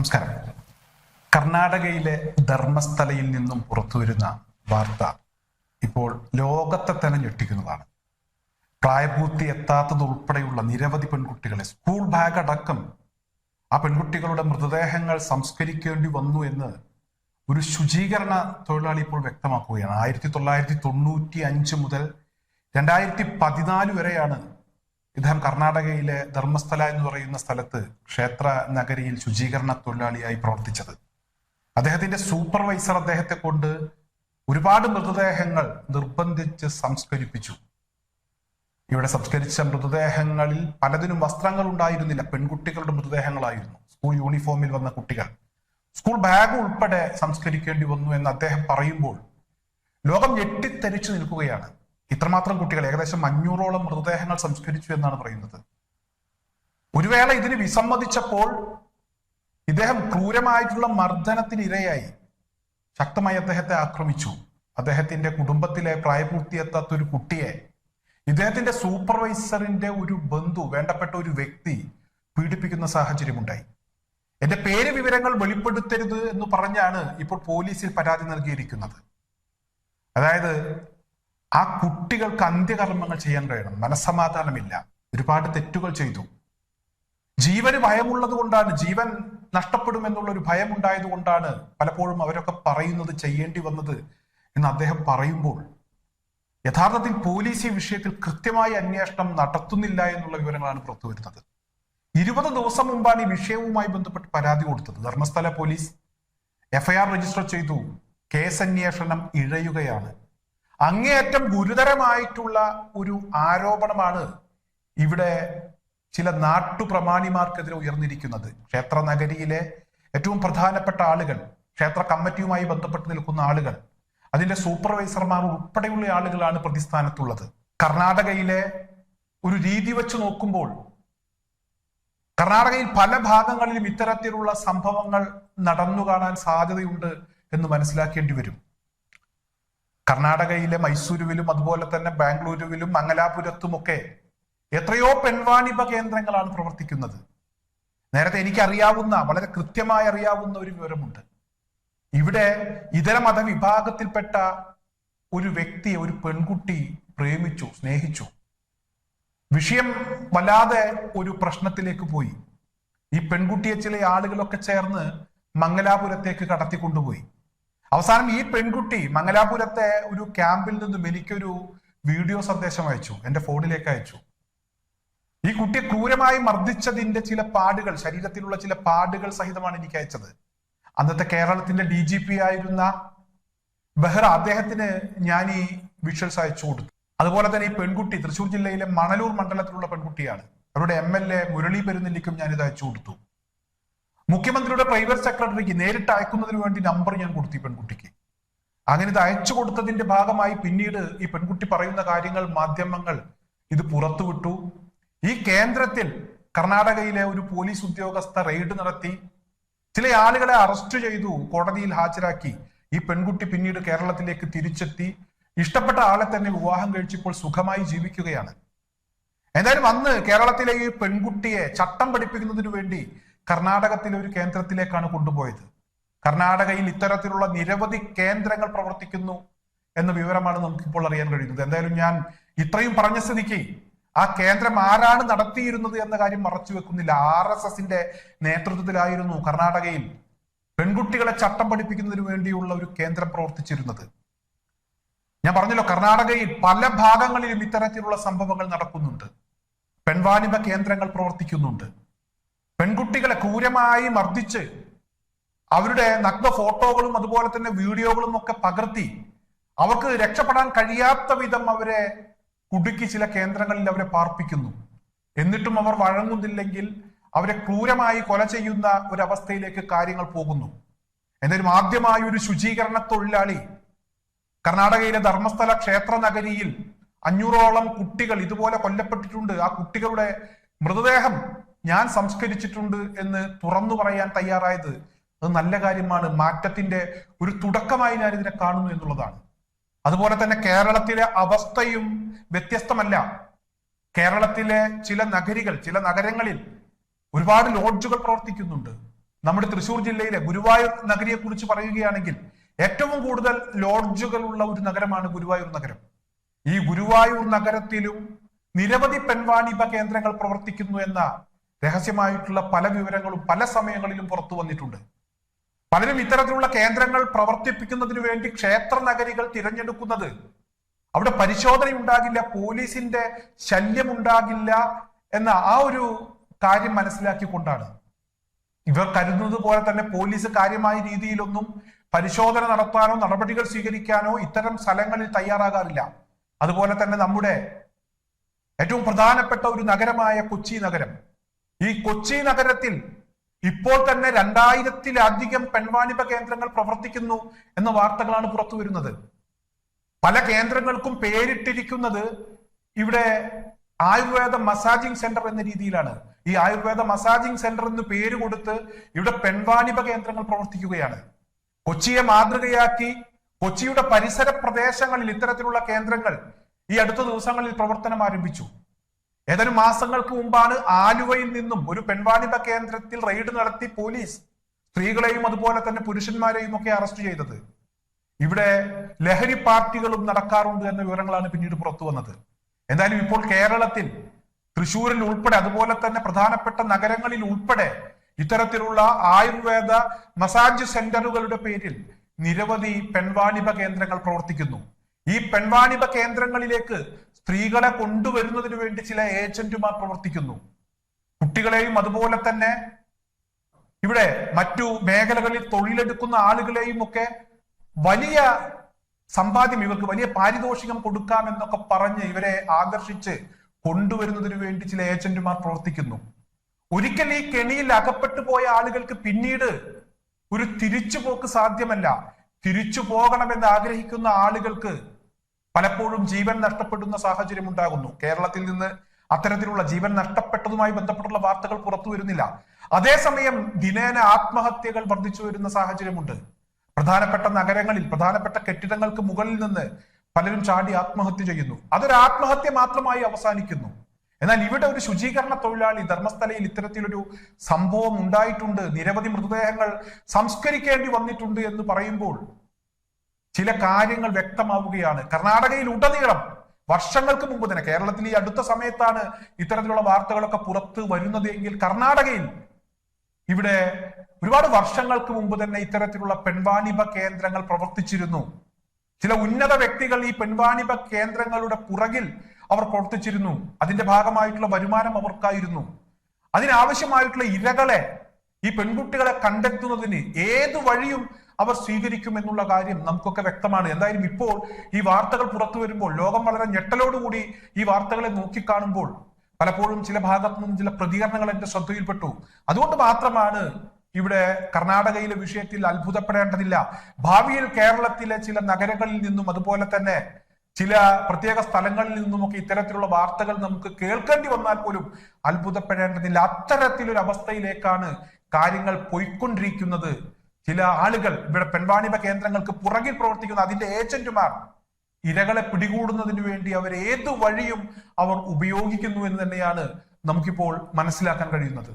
നമസ്കാരം. കർണാടകയിലെ ധർമ്മസ്ഥലയിൽ നിന്നും പുറത്തുവരുന്ന വാർത്ത ഇപ്പോൾ ലോകത്തെ തന്നെ ഞെട്ടിക്കുന്നതാണ്. പ്രായപൂർത്തി എത്താത്തതുൾപ്പെടെയുള്ള നിരവധി പെൺകുട്ടികളെ സ്കൂൾ ബാഗ് അടക്കം ആ പെൺകുട്ടികളുടെ മൃതദേഹങ്ങൾ സംസ്കരിക്കേണ്ടി വന്നു എന്ന് ഒരു ശുചീകരണ തൊഴിലാളി ഇപ്പോൾ വ്യക്തമാക്കുകയാണ്. ആയിരത്തി തൊള്ളായിരത്തി തൊണ്ണൂറ്റി അഞ്ച് മുതൽ രണ്ടായിരത്തി പതിനാല് വരെയാണ് ഇദ്ദേഹം കർണാടകയിലെ ധർമ്മസ്ഥല എന്ന് പറയുന്ന സ്ഥലത്ത് ക്ഷേത്ര നഗരിയിൽ ശുചീകരണ തൊഴിലാളിയായി പ്രവർത്തിച്ചത്. അദ്ദേഹത്തിന്റെ സൂപ്പർവൈസർ അദ്ദേഹത്തെ കൊണ്ട് ഒരുപാട് മൃതദേഹങ്ങൾ നിർബന്ധിച്ച് സംസ്കരിപ്പിച്ചു. ഇവിടെ സംസ്കരിച്ച മൃതദേഹങ്ങളിൽ പലതിനും വസ്ത്രങ്ങൾ ഉണ്ടായിരുന്നില്ല. പെൺകുട്ടികളുടെ മൃതദേഹങ്ങളായിരുന്നു. സ്കൂൾ യൂണിഫോമിൽ വന്ന കുട്ടികൾ. സ്കൂൾ ബാഗ് ഉൾപ്പെടെ സംസ്കരിക്കേണ്ടി വന്നു എന്ന് അദ്ദേഹം പറയുമ്പോൾ ലോകം ഞെട്ടിത്തെരിച്ചു നിൽക്കുകയാണ്. ഇത്രമാത്രം കുട്ടികൾ ഏകദേശം അഞ്ഞൂറോളം മൃതദേഹങ്ങൾ സംസ്കരിച്ചു എന്നാണ് പറയുന്നത്. ഒരു വേള ഇതിന് വിസമ്മതിച്ചപ്പോൾ ഇദ്ദേഹം ക്രൂരമായിട്ടുള്ള മർദ്ദനത്തിന് ഇരയായി. ശക്തമായി അദ്ദേഹത്തെ ആക്രമിച്ചു. അദ്ദേഹത്തിന്റെ കുടുംബത്തിലെ പ്രായപൂർത്തിയെത്താത്ത ഒരു കുട്ടിയെ ഇദ്ദേഹത്തിന്റെ സൂപ്പർവൈസറിന്റെ ഒരു ബന്ധു വേണ്ടപ്പെട്ട ഒരു വ്യക്തി പീഡിപ്പിക്കുന്ന സാഹചര്യമുണ്ടായി. എന്റെ പേര് വിവരങ്ങൾ വെളിപ്പെടുത്തരുത് എന്ന് പറഞ്ഞാണ് ഇപ്പോൾ പോലീസിൽ പരാതി നൽകിയിരിക്കുന്നത്. അതായത് ആ കുട്ടികൾക്ക് അന്ത്യകർമ്മങ്ങൾ ചെയ്യാൻ കഴിയണം. മനസ്സമാധാനമില്ല. ഒരുപാട് തെറ്റുകൾ ചെയ്തു. ജീവന് ഭയമുള്ളത് കൊണ്ടാണ് ജീവൻ നഷ്ടപ്പെടുമെന്നുള്ള ഒരു ഭയം ഉണ്ടായത് കൊണ്ടാണ് പലപ്പോഴും അവരൊക്കെ പറയുന്നത് ചെയ്യേണ്ടി വന്നത് എന്ന് അദ്ദേഹം പറയുമ്പോൾ യഥാർത്ഥത്തിൽ പോലീസ് ഈ വിഷയത്തിൽ കൃത്യമായ അന്വേഷണം നടത്തുന്നില്ല എന്നുള്ള വിവരങ്ങളാണ് പുറത്തുവരുന്നത് ഇരുപത് ദിവസം മുമ്പാണ് ഈ വിഷയവുമായി ബന്ധപ്പെട്ട് പരാതി കൊടുത്തത്. ധർമ്മസ്ഥല പോലീസ് എഫ്ഐആർ രജിസ്റ്റർ ചെയ്തു. കേസ് അന്വേഷണം ഇഴയുകയാണ്. അങ്ങേയറ്റം ഗുരുതരമായിട്ടുള്ള ഒരു ആരോപണമാണ് ഇവിടെ ചില നാട്ടുപ്രമാണിമാർക്കെതിരെ ഉയർന്നിരിക്കുന്നത്. ക്ഷേത്ര നഗരിയിലെ ഏറ്റവും പ്രധാനപ്പെട്ട ആളുകൾ ക്ഷേത്ര കമ്മിറ്റിയുമായി ബന്ധപ്പെട്ട് നിൽക്കുന്ന ആളുകൾ അതിന്റെ സൂപ്പർവൈസർമാർ ഉൾപ്പെടെയുള്ള ആളുകളാണ് പ്രതിസ്ഥാനത്തുള്ളത്. കർണാടകയിലെ ഒരു രീതി വെച്ച് നോക്കുമ്പോൾ കർണാടകയിൽ പല ഭാഗങ്ങളിലും ഇത്തരത്തിലുള്ള സംഭവങ്ങൾ നടന്നു കാണാൻ സാധ്യതയുണ്ട് എന്ന് മനസ്സിലാക്കേണ്ടി വരും. കർണാടകയിലെ മൈസൂരുവിലും അതുപോലെ തന്നെ ബാംഗ്ലൂരുവിലും മംഗലാപുരത്തുമൊക്കെ എത്രയോ പെൺവാണിഭ കേന്ദ്രങ്ങളാണ് പ്രവർത്തിക്കുന്നത്. നേരത്തെ എനിക്ക് അറിയാവുന്ന വളരെ കൃത്യമായി അറിയാവുന്ന ഒരു വിവരമുണ്ട്. ഇവിടെ ഇതര മതവിഭാഗത്തിൽപ്പെട്ട ഒരു വ്യക്തിയെ ഒരു പെൺകുട്ടി പ്രേമിച്ചു സ്നേഹിച്ചു. വിഷയം വല്ലാതെ ഒരു പ്രശ്നത്തിലേക്ക് പോയി. ഈ പെൺകുട്ടിയെ ചില ആളുകളൊക്കെ ചേർന്ന് മംഗലാപുരത്തേക്ക് കടത്തിക്കൊണ്ടുപോയി. അവസാനം ഈ പെൺകുട്ടി മംഗലാപുരത്തെ ഒരു ക്യാമ്പിൽ നിന്നും എനിക്കൊരു വീഡിയോ സന്ദേശം അയച്ചു എന്റെ ഫോണിലേക്ക് അയച്ചു. ഈ കുട്ടിയെ ക്രൂരമായി മർദ്ദിച്ചതിന്റെ ചില പാടുകൾ ശരീരത്തിലുള്ള ചില പാടുകൾ സഹിതമാണ് എനിക്ക് അയച്ചത്. അന്നത്തെ കേരളത്തിന്റെ ഡി ജി പി ആയിരുന്ന ബെഹ്റ അദ്ദേഹത്തിന് ഞാൻ ഈ വിഷ്വൽസ് അയച്ചു കൊടുത്തു. അതുപോലെ തന്നെ ഈ പെൺകുട്ടി തൃശ്ശൂർ ജില്ലയിലെ മണലൂർ മണ്ഡലത്തിലുള്ള പെൺകുട്ടിയാണ്. അവരുടെ എം എൽ എ മുരളി പെരുന്നെല്ലിക്കും ഞാൻ ഇത് അയച്ചു കൊടുത്തു. മുഖ്യമന്ത്രിയുടെ പ്രൈവറ്റ് സെക്രട്ടറിക്ക് നേരിട്ട് അയക്കുന്നതിന് വേണ്ടി നമ്പർ ഞാൻ കൊടുത്തു ഈ പെൺകുട്ടിക്ക്. അങ്ങനെ ഇത് അയച്ചു കൊടുത്തതിന്റെ ഭാഗമായി പിന്നീട് ഈ പെൺകുട്ടി പറയുന്ന കാര്യങ്ങൾ മാധ്യമങ്ങൾ ഇത് പുറത്തുവിട്ടു ഈ കേന്ദ്രത്തിൽ കർണാടകയിലെ ഒരു പോലീസ് ഉദ്യോഗസ്ഥ റെയ്ഡ് നടത്തി. ചില ആളുകളെ അറസ്റ്റ് ചെയ്തു കോടതിയിൽ ഹാജരാക്കി. ഈ പെൺകുട്ടി പിന്നീട് കേരളത്തിലേക്ക് തിരിച്ചെത്തി. ഇഷ്ടപ്പെട്ട ആളെ തന്നെ വിവാഹം കഴിച്ചപ്പോൾ സുഖമായി ജീവിക്കുകയാണ്. എന്തായാലും അന്ന് കേരളത്തിലെ ഈ പെൺകുട്ടിയെ ചട്ടം പഠിപ്പിക്കുന്നതിന് വേണ്ടി കർണാടകത്തിലെ ഒരു കേന്ദ്രത്തിലേക്കാണ് കൊണ്ടുപോയത്. കർണാടകയിൽ ഇത്തരത്തിലുള്ള നിരവധി കേന്ദ്രങ്ങൾ പ്രവർത്തിക്കുന്നു എന്ന വിവരമാണ് നമുക്കിപ്പോൾ അറിയാൻ കഴിയുന്നത്. എന്തായാലും ഞാൻ ഇത്രയും പറഞ്ഞ സ്ഥിതിക്ക് ആ കേന്ദ്രം ആരാണ് നടത്തിയിരുന്നത് എന്ന കാര്യം മറച്ചു വെക്കുന്നില്ല. ആർ എസ് എസിന്റെ നേതൃത്വത്തിലായിരുന്നു കർണാടകയിൽ പെൺകുട്ടികളെ ചട്ടം പഠിപ്പിക്കുന്നതിന് വേണ്ടിയുള്ള ഒരു കേന്ദ്രം പ്രവർത്തിച്ചിരുന്നത്. ഞാൻ പറഞ്ഞല്ലോ കർണാടകയിൽ പല ഭാഗങ്ങളിലും ഇത്തരത്തിലുള്ള സംഭവങ്ങൾ നടക്കുന്നുണ്ട്. പെൺവാണിഭ കേന്ദ്രങ്ങൾ പ്രവർത്തിക്കുന്നുണ്ട്. പെൺകുട്ടികളെ ക്രൂരമായി മർദ്ദിച്ച് അവരുടെ നഗ്ന ഫോട്ടോകളും അതുപോലെ തന്നെ വീഡിയോകളും ഒക്കെ പകർത്തി അവർക്ക് രക്ഷപ്പെടാൻ കഴിയാത്ത വിധം അവരെ കുടുക്കി ചില കേന്ദ്രങ്ങളിൽ അവരെ പാർപ്പിക്കുന്നു. എന്നിട്ടും അവർ വഴങ്ങുന്നില്ലെങ്കിൽ അവരെ ക്രൂരമായി കൊല ചെയ്യുന്ന ഒരവസ്ഥയിലേക്ക് കാര്യങ്ങൾ പോകുന്നു. എന്നാലും ആദ്യമായി ഒരു ശുചീകരണ തൊഴിലാളി കർണാടകയിലെ ധർമ്മസ്ഥല ക്ഷേത്ര നഗരിയിൽ അഞ്ഞൂറോളം കുട്ടികൾ ഇതുപോലെ കൊല്ലപ്പെട്ടിട്ടുണ്ട്. ആ കുട്ടികളുടെ മൃതദേഹം ഞാൻ സംസ്കരിച്ചിട്ടുണ്ട് എന്ന് തുറന്നു പറയാൻ തയ്യാറായത് അത് നല്ല കാര്യമാണ്. മാറ്റത്തിന്റെ ഒരു തുടക്കമായി ഞാൻ ഇതിനെ കാണുന്നു എന്നുള്ളതാണ്. അതുപോലെ തന്നെ കേരളത്തിലെ അവസ്ഥയും വ്യത്യസ്തമല്ല. കേരളത്തിലെ ചില നഗരികൾ ചില നഗരങ്ങളിൽ ഒരുപാട് ലോഡ്ജുകൾ പ്രവർത്തിക്കുന്നുണ്ട്. നമ്മുടെ തൃശൂർ ജില്ലയിലെ ഗുരുവായൂർ നഗരിയെ കുറിച്ച് പറയുകയാണെങ്കിൽ ഏറ്റവും കൂടുതൽ ലോഡ്ജുകൾ ഉള്ള ഒരു നഗരമാണ് ഗുരുവായൂർ നഗരം. ഈ ഗുരുവായൂർ നഗരത്തിലും നിരവധി പെൺവാണിഭ കേന്ദ്രങ്ങൾ പ്രവർത്തിക്കുന്നു എന്ന രഹസ്യമായിട്ടുള്ള പല വിവരങ്ങളും പല സമയങ്ങളിലും പുറത്തു വന്നിട്ടുണ്ട്. പലരും ഇത്തരത്തിലുള്ള കേന്ദ്രങ്ങൾ പ്രവർത്തിപ്പിക്കുന്നതിന് വേണ്ടി ക്ഷേത്ര നഗരികൾ തിരഞ്ഞെടുക്കുന്നത് അവിടെ പരിശോധന ഉണ്ടാകില്ല പോലീസിന്റെ ശല്യം ഉണ്ടാകില്ല എന്ന ആ ഒരു കാര്യം മനസ്സിലാക്കിക്കൊണ്ടാണ്. ഇവർ കരുതുന്നത് പോലെ തന്നെ പോലീസ് കാര്യമായ രീതിയിലൊന്നും പരിശോധന നടത്താനോ നടപടികൾ സ്വീകരിക്കാനോ ഇത്തരം സ്ഥലങ്ങളിൽ തയ്യാറാകാറില്ല. അതുപോലെ തന്നെ നമ്മുടെ ഏറ്റവും പ്രധാനപ്പെട്ട ഒരു നഗരമായ കൊച്ചി നഗരം ഈ കൊച്ചി നഗരത്തിൽ ഇപ്പോൾ തന്നെ രണ്ടായിരത്തിലധികം പെൺവാണിഭ കേന്ദ്രങ്ങൾ പ്രവർത്തിക്കുന്നു എന്ന വാർത്തകളാണ് പുറത്തു വരുന്നത്. പല കേന്ദ്രങ്ങൾക്കും പേരിട്ടിരിക്കുന്നത് ഇവിടെ ആയുർവേദ മസാജിംഗ് സെന്റർ എന്ന രീതിയിലാണ്. ഈ ആയുർവേദ മസാജിംഗ് സെന്റർ എന്ന് പേര് കൊടുത്ത് ഇവിടെ പെൺവാണിഭ കേന്ദ്രങ്ങൾ പ്രവർത്തിക്കുകയാണ്. കൊച്ചിയെ മാതൃകയാക്കി കൊച്ചിയുടെ പരിസര പ്രദേശങ്ങളിൽ ഇത്തരത്തിലുള്ള കേന്ദ്രങ്ങൾ ഈ അടുത്ത ദിവസങ്ങളിൽ പ്രവർത്തനം ആരംഭിച്ചു. ഏതാനും മാസങ്ങൾക്ക് മുമ്പാണ് ആലുവയിൽ നിന്നും ഒരു പെൺവാണിഭ കേന്ദ്രത്തിൽ റെയ്ഡ് നടത്തി പോലീസ് സ്ത്രീകളെയും അതുപോലെ തന്നെ പുരുഷന്മാരെയും ഒക്കെ അറസ്റ്റ് ചെയ്തത്. ഇവിടെ ലഹരി പാർട്ടികളും നടക്കാറുണ്ട് എന്ന വിവരങ്ങളാണ് പിന്നീട് പുറത്തു വന്നത്. എന്തായാലും ഇപ്പോൾ കേരളത്തിൽ തൃശൂരിൽ ഉൾപ്പെടെ അതുപോലെ തന്നെ പ്രധാനപ്പെട്ട നഗരങ്ങളിൽ ഉൾപ്പെടെ ഇത്തരത്തിലുള്ള ആയുർവേദ മസാജ് സെന്ററുകളുടെ പേരിൽ നിരവധി പെൺവാണിഭ കേന്ദ്രങ്ങൾ പ്രവർത്തിക്കുന്നു. ഈ പെൺവാണിഭ കേന്ദ്രങ്ങളിലേക്ക് സ്ത്രീകളെ കൊണ്ടുവരുന്നതിന് വേണ്ടി ചില ഏജന്റുമാർ പ്രവർത്തിക്കുന്നു. കുട്ടികളെയും അതുപോലെ തന്നെ ഇവിടെ മറ്റു മേഖലകളിൽ തൊഴിലെടുക്കുന്ന ആളുകളെയും ഒക്കെ വലിയ സമ്പാദ്യം ഇവർക്ക് വലിയ പാരിതോഷികം കൊടുക്കാമെന്നൊക്കെ പറഞ്ഞ് ഇവരെ ആകർഷിച്ച് കൊണ്ടുവരുന്നതിന് വേണ്ടി ചില ഏജന്റുമാർ പ്രവർത്തിക്കുന്നു. ഒരിക്കൽ ഈ കെണിയിൽ അകപ്പെട്ടു പോയ ആളുകൾക്ക് പിന്നീട് ഒരു തിരിച്ചുപോക്ക് സാധ്യമല്ല. തിരിച്ചു പോകണമെന്ന് ആഗ്രഹിക്കുന്ന ആളുകൾക്ക് പലപ്പോഴും ജീവൻ നഷ്ടപ്പെടുന്ന സാഹചര്യം ഉണ്ടാകുന്നു. കേരളത്തിൽ നിന്ന് അത്തരത്തിലുള്ള ജീവൻ നഷ്ടപ്പെട്ടതുമായി ബന്ധപ്പെട്ടുള്ള വാർത്തകൾ പുറത്തു വരുന്നില്ല. അതേസമയം ദിനേന ആത്മഹത്യകൾ വർദ്ധിച്ചു വരുന്ന സാഹചര്യമുണ്ട്. പ്രധാനപ്പെട്ട നഗരങ്ങളിൽ പ്രധാനപ്പെട്ട കെട്ടിടങ്ങൾക്ക് മുകളിൽ നിന്ന് പലരും ചാടി ആത്മഹത്യ ചെയ്യുന്നു. അതൊരു ആത്മഹത്യ മാത്രമായി അവസാനിക്കുന്നു. എന്നാൽ ഇവിടെ ഒരു ശുചീകരണ തൊഴിലാളി ധർമ്മസ്ഥലയിൽ ഇത്തരത്തിലൊരു സംഭവം ഉണ്ടായിട്ടുണ്ട്. നിരവധി മൃതദേഹങ്ങൾ സംസ്കരിക്കേണ്ടി വന്നിട്ടുണ്ട് എന്ന് പറയുമ്പോൾ ചില കാര്യങ്ങൾ വ്യക്തമാവുകയാണ്. കർണാടകയിൽ ഉടനീളം വർഷങ്ങൾക്ക് മുമ്പ് തന്നെ കേരളത്തിൽ ഈ അടുത്ത സമയത്താണ് ഇത്തരത്തിലുള്ള വാർത്തകളൊക്കെ പുറത്ത് വരുന്നത് എങ്കിൽ കർണാടകയിൽ ഇവിടെ ഒരുപാട് വർഷങ്ങൾക്ക് മുമ്പ് തന്നെ ഇത്തരത്തിലുള്ള പെൺവാണിഭ കേന്ദ്രങ്ങൾ പ്രവർത്തിച്ചിരുന്നു. ചില ഉന്നത വ്യക്തികൾ ഈ പെൺവാണിഭ കേന്ദ്രങ്ങളുടെ പുറകിൽ അവർ പ്രവർത്തിച്ചിരുന്നു. അതിന്റെ ഭാഗമായിട്ടുള്ള വരുമാനം അവർക്കായിരുന്നു. അതിനാവശ്യമായിട്ടുള്ള ഇരകളെ ഈ പെൺകുട്ടികളെ കണ്ടെത്തുന്നതിന് ഏത് വഴിയും അവർ സ്വീകരിക്കും എന്നുള്ള കാര്യം നമുക്കൊക്കെ വ്യക്തമാണ്. എന്തായാലും ഇപ്പോൾ ഈ വാർത്തകൾ പുറത്തു വരുമ്പോൾ ലോകം വളരെ ഞെട്ടലോടുകൂടി ഈ വാർത്തകളെ നോക്കിക്കാണുമ്പോൾ പലപ്പോഴും ചില ഭാഗത്തു നിന്നും ചില പ്രതികരണങ്ങൾ എന്റെ ശ്രദ്ധയിൽപ്പെട്ടു. അതുകൊണ്ട് മാത്രമാണ് ഇവിടെ കർണാടകയിലെ വിഷയത്തിൽ അത്ഭുതപ്പെടേണ്ടതില്ല. ഭാവിയിൽ കേരളത്തിലെ ചില നഗരങ്ങളിൽ നിന്നും അതുപോലെ തന്നെ ചില പ്രത്യേക സ്ഥലങ്ങളിൽ നിന്നുമൊക്കെ ഇത്തരത്തിലുള്ള വാർത്തകൾ നമുക്ക് കേൾക്കേണ്ടി വന്നാൽ പോലും അത്ഭുതപ്പെടേണ്ടതില്ല. അത്തരത്തിലൊരു അവസ്ഥയിലേക്കാണ് കാര്യങ്ങൾ പോയിക്കൊണ്ടിരിക്കുന്നത്. ചില ആളുകൾ ഇവിടെ പെൺവാണിഭ കേന്ദ്രങ്ങൾക്ക് പുറകിൽ പ്രവർത്തിക്കുന്ന അതിന്റെ ഏജന്റുമാർ ഇരകളെ പിടികൂടുന്നതിന് വേണ്ടി അവർ ഏത് വഴിയും അവർ ഉപയോഗിക്കുന്നു എന്ന് തന്നെയാണ് നമുക്കിപ്പോൾ മനസ്സിലാക്കാൻ കഴിയുന്നത്.